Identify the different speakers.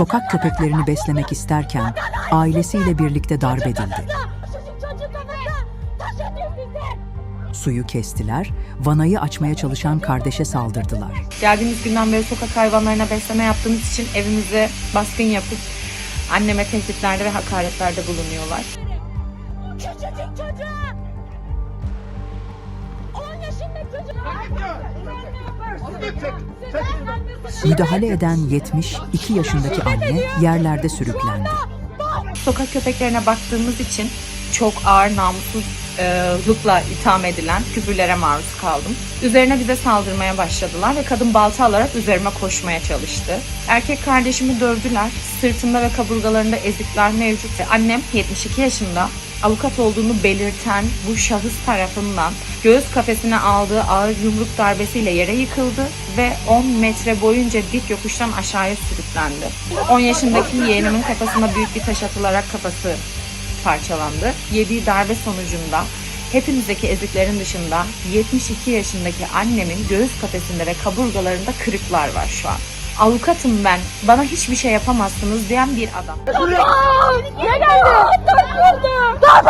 Speaker 1: sokak köpeklerini beslemek isterken ailesiyle birlikte darp edildi. Suyu kestiler, vanayı açmaya çalışan kardeşe saldırdılar.
Speaker 2: Geldiğimiz günden beri sokak hayvanlarına besleme yaptığımız için evimize baskın yapıp anneme tehditlerde ve hakaretlerde bulunuyorlar.
Speaker 3: Küçücük çocuğa.
Speaker 1: Müdahale eden 72 yaşındaki anne yerlerde sürüklendi.
Speaker 2: Sokak köpeklerine baktığımız için çok ağır namussuzlukla itham edilen küfürlere maruz kaldım. Üzerine bize saldırmaya başladılar ve kadın balta alarak üzerime koşmaya çalıştı. Erkek kardeşimi dövdüler. Sırtında ve kaburgalarında ezikler mevcut. Annem 72 yaşında avukat olduğunu belirten bu şahıs tarafından göğüs kafesine aldığı ağır yumruk darbesiyle yere yıkıldı ve 10 metre boyunca dik yokuştan aşağıya sürüklendi. 10 yaşındaki yeğenimin kafasına büyük bir taş atılarak kafası parçalandı. Yediği darbe sonucunda hepimizdeki eziklerin dışında 72 yaşındaki annemin göğüs kafesinde ve kaburgalarında kırıklar var şu an avukatım ben, bana hiçbir şey yapamazsınız diyen bir adam.
Speaker 3: Neden? Ne geldi? Darp